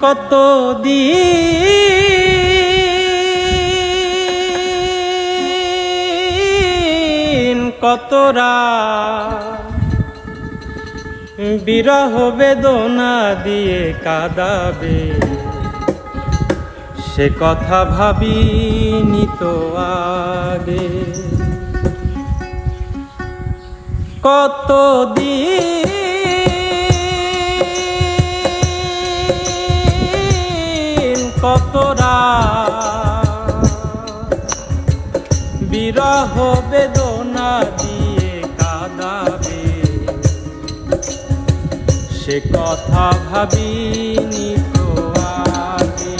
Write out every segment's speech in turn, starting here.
কত দিন কতরা বিরহ বেদনা দিয়ে কাদাবে? সে কথা ভাবিনি তো আগে। কত দিন বিরহ বেদনা দিয়ে কাদাবে। সে কথা ভাবিনি তো আগে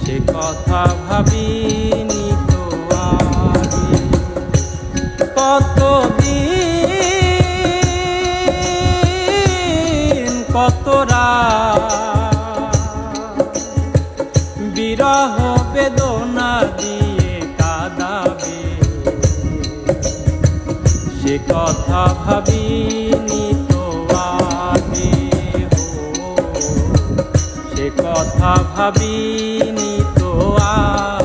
সে কথা ভাবিনি তো আগে। কত দিন কত রাত সে কথা হো সে কথা ভাবিনি তো আগে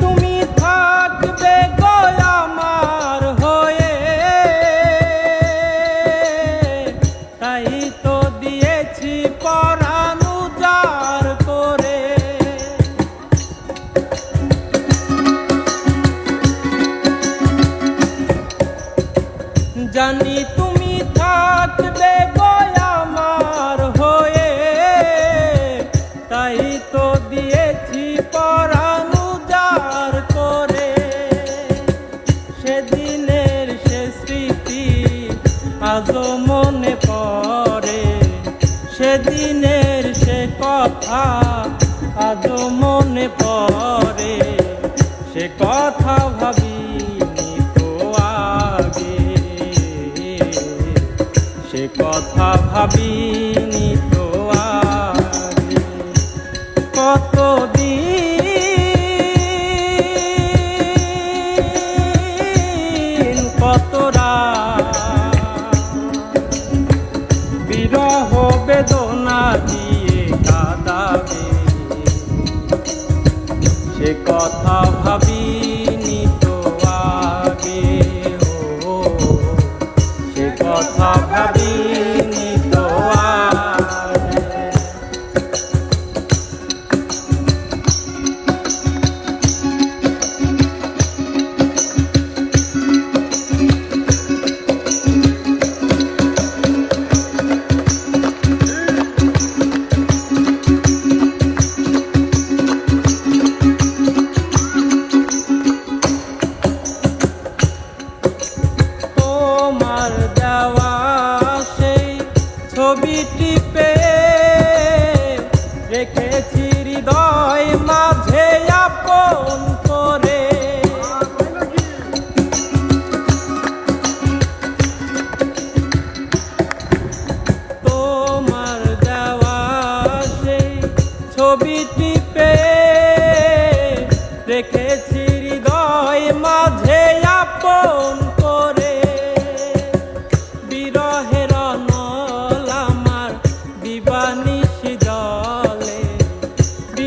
তুমি থাকবে হয়ে। তাই তো দিয়েছি করে। জানি তুমি থাকবে গো সেদিনের সে কথা আজও মনে পড়ে। সে কথা ভাবি আগে। সে কথা ভাবিনি বেদনা দিয়ে কাদাবে। সে কথা ভাবিনি ছবিটি পে রেখেছি হৃদয় মাঝে আপন করে। তোমার দেওয়া সেই ছবিটি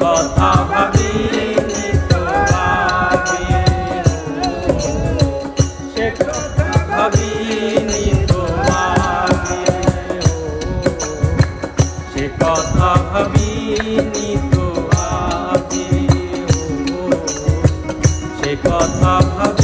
কথা ভাবিনি সে কথা ভাবি নিত আগে ও, সে কথা ভাবি